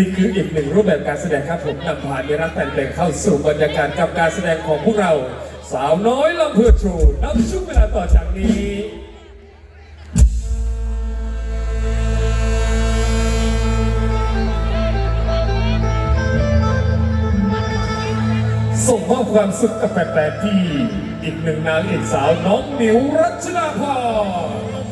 นี่คืออีกหนึ่งรูปแบบการแสดงครับผมนำพาในรักแฟนเพลงเข้าสู่บรรยากาศกับการแสดงของพวกเรา สาวน้อยลำเพื่อทรูนับช่วงเวลาต่อจากนี้ส่งมอบความสุขกับแฟนๆที่อีกหนึ่งนางเอกสาวน้องหมิวรัชนาพร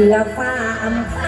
อและฟ้าอำค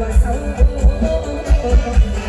ว่าเศร้า